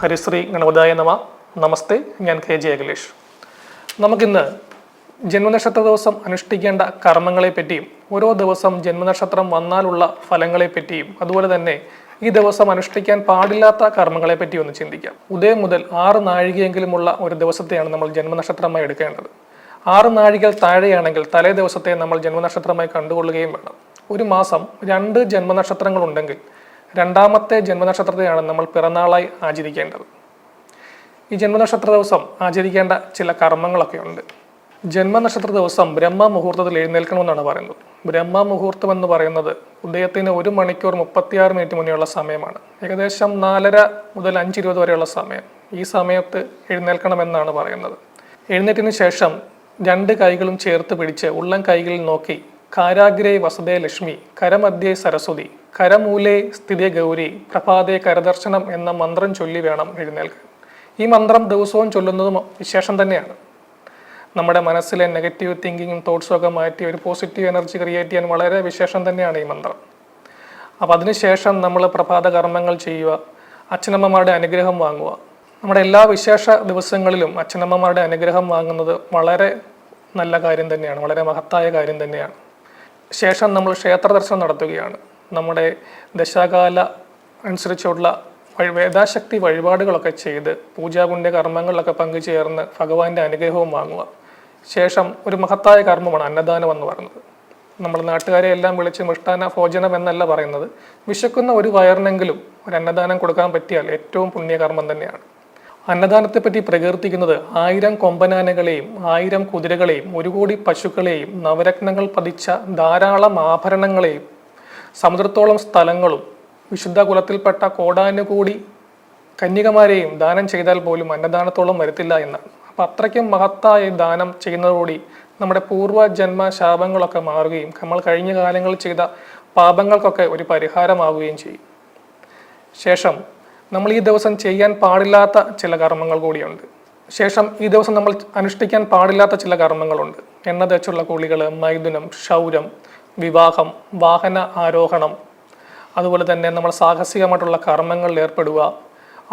ഹരിശ്രീ ഗണപതായ നമ. നമസ്തേ ഞാൻ K J Akhilesh. നമുക്കിന്ന് ജന്മനക്ഷത്ര ദിവസം അനുഷ്ഠിക്കേണ്ട കർമ്മങ്ങളെപ്പറ്റിയും ഓരോ ദിവസം ജന്മനക്ഷത്രം വന്നാലുള്ള ഫലങ്ങളെപ്പറ്റിയും അതുപോലെ തന്നെ ഈ ദിവസം അനുഷ്ഠിക്കാൻ പാടില്ലാത്ത കർമ്മങ്ങളെ ഒന്ന് ചിന്തിക്കാം. ഉദയം മുതൽ ആറ് നാഴികയെങ്കിലുമുള്ള ഒരു ദിവസത്തെയാണ് നമ്മൾ ജന്മനക്ഷത്രമായി എടുക്കേണ്ടത്. ആറ് നാഴികൾ താഴെയാണെങ്കിൽ തലേ ദിവസത്തെ നമ്മൾ ജന്മനക്ഷത്രമായി കണ്ടുകൊള്ളുകയും വേണം. ഒരു മാസം രണ്ട് ജന്മനക്ഷത്രങ്ങൾ ഉണ്ടെങ്കിൽ രണ്ടാമത്തെ ജന്മനക്ഷത്രത്തെയാണ് നമ്മൾ പിറന്നാളായി ആചരിക്കേണ്ടത്. ഈ ജന്മനക്ഷത്ര ദിവസം ആചരിക്കേണ്ട ചില കർമ്മങ്ങളൊക്കെ ഉണ്ട്. ജന്മനക്ഷത്ര ദിവസം ബ്രഹ്മ മുഹൂർത്തത്തിൽ എഴുന്നേൽക്കണമെന്നാണ് പറയുന്നത്. ബ്രഹ്മ മുഹൂർത്തം എന്ന് പറയുന്നത് ഉദയത്തിന് ഒരു മണിക്കൂർ മുപ്പത്തിയാറ് മിനിറ്റ് മുന്നേയുള്ള സമയമാണ്. ഏകദേശം നാലര മുതൽ അഞ്ച് ഇരുപത് വരെയുള്ള സമയം. ഈ സമയത്ത് എഴുന്നേൽക്കണമെന്നാണ് പറയുന്നത്. എഴുന്നേറ്റിന് ശേഷം രണ്ട് കൈകളും ചേർത്ത് പിടിച്ച് ഉള്ളം കൈകളിൽ നോക്കി കാരാഗ്രേ വസതേ ലക്ഷ്മി കരമധ്യേ സരസ്വതി കരമൂലേ സ്ഥിതി ഗൗരി പ്രഭാതേ കരദർശനം എന്ന മന്ത്രം ചൊല്ലി വേണം എഴുന്നേൽക്കാൻ. ഈ മന്ത്രം ദിവസവും ചൊല്ലുന്നതും വിശേഷം തന്നെയാണ്. നമ്മുടെ മനസ്സിലെ നെഗറ്റീവ് തിങ്കിങ്ങും തോട്ട്സും ഒക്കെ മാറ്റി ഒരു പോസിറ്റീവ് എനർജി ക്രിയേറ്റ് ചെയ്യാൻ വളരെ വിശേഷം തന്നെയാണ് ഈ മന്ത്രം. അപ്പോൾ അതിനുശേഷം നമ്മൾ പ്രഭാത കർമ്മങ്ങൾ ചെയ്യുക അച്ഛനമ്മമാരുടെ അനുഗ്രഹം വാങ്ങുക. നമ്മുടെ എല്ലാ വിശേഷ ദിവസങ്ങളിലും അച്ഛനമ്മമാരുടെ അനുഗ്രഹം വാങ്ങുന്നത് വളരെ നല്ല കാര്യം തന്നെയാണ് വളരെ മഹത്തായ കാര്യം തന്നെയാണ്. ശേഷം നമ്മൾ ക്ഷേത്ര ദർശനം നടത്തുകയാണ്. നമ്മുടെ ദശാകാല അനുസരിച്ചുള്ള വേദാശക്തി വഴിപാടുകളൊക്കെ ചെയ്ത് പൂജാപുണ്യ കർമ്മങ്ങളിലൊക്കെ പങ്കുചേർന്ന് ഭഗവാന്റെ അനുഗ്രഹവും വാങ്ങുക. ശേഷം ഒരു മഹത്തായ കർമ്മമാണ് അന്നദാനം എന്ന് പറയുന്നത്. നമ്മൾ നാട്ടുകാരെ എല്ലാം വിളിച്ച് മിഷ്ടാന ഭോജനം എന്നല്ല പറയുന്നത്. വിശക്കുന്ന ഒരു വയറിനെങ്കിലും ഒരു അന്നദാനം കൊടുക്കാൻ പറ്റിയാൽ ഏറ്റവും പുണ്യകർമ്മം തന്നെയാണ്. അന്നദാനത്തെപ്പറ്റി പ്രകീർത്തിക്കുന്നത് ആയിരം കൊമ്പനാനകളെയും ആയിരം കുതിരകളെയും ഒരു കോടി പശുക്കളെയും നവരത്നങ്ങൾ പതിച്ച ധാരാളം ആഭരണങ്ങളെയും സമുദ്രത്തോളം സ്ഥലങ്ങളും വിശുദ്ധ കുലത്തിൽപ്പെട്ട കോടാനുകൂടി കന്യകമാരെയും ദാനം ചെയ്താൽ പോലും അന്നദാനത്തോളം വരത്തില്ല എന്നാണ്. അപ്പം അത്രയ്ക്കും മഹത്തായ ദാനം ചെയ്യുന്നതോടുകൂടി നമ്മുടെ പൂർവജന്മ ശാപങ്ങളൊക്കെ മാറുകയും നമ്മൾ കഴിഞ്ഞ കാലങ്ങളിൽ ചെയ്ത പാപങ്ങൾക്കൊക്കെ ഒരു പരിഹാരമാവുകയും ചെയ്യും. ശേഷം നമ്മൾ ഈ ദിവസം ചെയ്യാൻ പാടില്ലാത്ത ചില കർമ്മങ്ങൾ കൂടിയുണ്ട്. ശേഷം ഈ ദിവസം നമ്മൾ അനുഷ്ഠിക്കാൻ പാടില്ലാത്ത ചില കർമ്മങ്ങളുണ്ട്. എണ്ണ തേച്ചുള്ള കുളികൾ മൈഥുനം ക്ഷൗരം വിവാഹം വാഹന ആരോഹണം. അതുപോലെ തന്നെ നമ്മൾ സാഹസികമായിട്ടുള്ള കർമ്മങ്ങളിൽ ഏർപ്പെടുക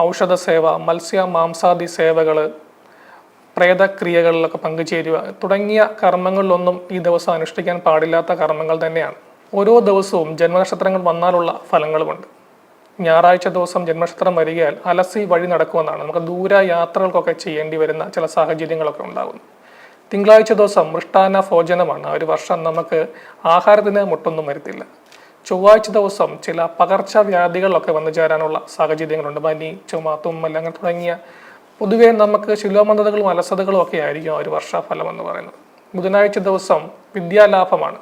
ഔഷധ സേവ മത്സ്യ മാംസാദി സേവകൾ പ്രേതക്രിയകളിലൊക്കെ പങ്കുചേരുക തുടങ്ങിയ കർമ്മങ്ങളിലൊന്നും ഈ ദിവസം അനുഷ്ഠിക്കാൻ പാടില്ലാത്ത കർമ്മങ്ങൾ തന്നെയാണ്. ഓരോ ദിവസവും ജന്മനക്ഷത്രങ്ങൾ വന്നാലുള്ള ഫലങ്ങളുമുണ്ട്. ഞായറാഴ്ച ദിവസം ജന്മനക്ഷത്രം വരികയാൽ അലസി വഴി നടക്കുമെന്നാണ്. നമുക്ക് ദൂര യാത്രകൾക്കൊക്കെ ചെയ്യേണ്ടി വരുന്ന ചില സാഹചര്യങ്ങളൊക്കെ ഉണ്ടാകുന്നു. തിങ്കളാഴ്ച ദിവസം മൃഷ്ടാന ഭോജനമാണ്. ഒരു വർഷം നമുക്ക് ആഹാരത്തിന് മുട്ടൊന്നും വരുത്തില്ല. ചൊവ്വാഴ്ച ദിവസം ചില പകർച്ചവ്യാധികളിലൊക്കെ വന്നു ചേരാനുള്ള സാഹചര്യങ്ങളുണ്ട്. പനി ചുമ തുമ്മൽ അങ്ങനെ തുടങ്ങിയ പൊതുവേ നമുക്ക് ശിലോമന്ദതകളും അലസതകളും ഒക്കെ ആയിരിക്കും ഒരു വർഷഫലം എന്ന് പറയുന്നത്. ബുധനാഴ്ച ദിവസം വിദ്യാലാഭമാണ്.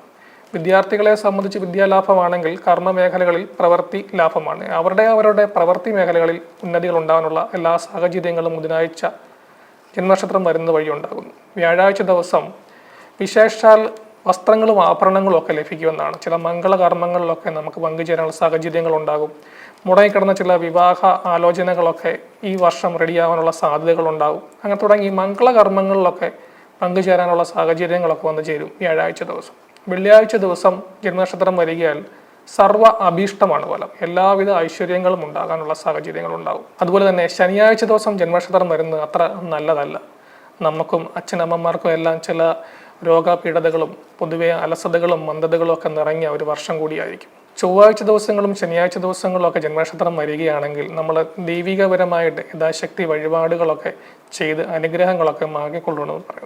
വിദ്യാർത്ഥികളെ സംബന്ധിച്ച് വിദ്യാലാഭമാണെങ്കിൽ കർമ്മ മേഖലകളിൽ പ്രവൃത്തി ലാഭമാണ്. അവരുടെ അവരുടെ പ്രവൃത്തി മേഖലകളിൽ ഉന്നതികൾ ഉണ്ടാകാനുള്ള എല്ലാ സാഹചര്യങ്ങളും ബുധനാഴ്ച ജന്മനക്ഷത്രം വരുന്ന വഴി ഉണ്ടാകുന്നു. വ്യാഴാഴ്ച ദിവസം വിശേഷാൽ വസ്ത്രങ്ങളും ആഭരണങ്ങളും ഒക്കെ ലഭിക്കുമെന്നാണ്. ചില മംഗളകർമ്മങ്ങളിലൊക്കെ നമുക്ക് പങ്കുചേരാനുള്ള സാഹചര്യങ്ങൾ ഉണ്ടാകും. മുടങ്ങിക്കിടന്ന ചില വിവാഹ ആലോചനകളൊക്കെ ഈ വർഷം റെഡിയാവാനുള്ള സാധ്യതകൾ ഉണ്ടാകും. അങ്ങനെ തുടങ്ങി മംഗളകർമ്മങ്ങളിലൊക്കെ പങ്കുചേരാനുള്ള സാഹചര്യങ്ങളൊക്കെ വന്നു ചേരും വ്യാഴാഴ്ച ദിവസം. വെള്ളിയാഴ്ച ദിവസം ജന്മനക്ഷത്രം വരികയാൽ സർവ അഭീഷ്ടമാണ് ഫലം. എല്ലാവിധ ഐശ്വര്യങ്ങളും ഉണ്ടാകാനുള്ള സാഹചര്യങ്ങൾ ഉണ്ടാകും അതുപോലെ തന്നെ ശനിയാഴ്ച ദിവസം ജന്മനക്ഷത്രം വരുന്നത് അത്ര നല്ലതല്ല. നമുക്കും അച്ഛനമ്മമാർക്കും എല്ലാം ചില രോഗപീഠതകളും പൊതുവെ അലസതകളും മന്ദതകളും ഒക്കെ നിറങ്ങിയ ഒരു വർഷം കൂടിയായിരിക്കും. ചൊവ്വാഴ്ച ദിവസങ്ങളും ശനിയാഴ്ച ദിവസങ്ങളും ഒക്കെ ജന്മനക്ഷത്രം വരികയാണെങ്കിൽ നമ്മൾ ദൈവികപരമായിട്ട് യഥാശക്തി വഴിപാടുകളൊക്കെ ചെയ്ത് അനുഗ്രഹങ്ങളൊക്കെ മാങ്ങിക്കൊള്ളണമെന്ന് പറയുന്നു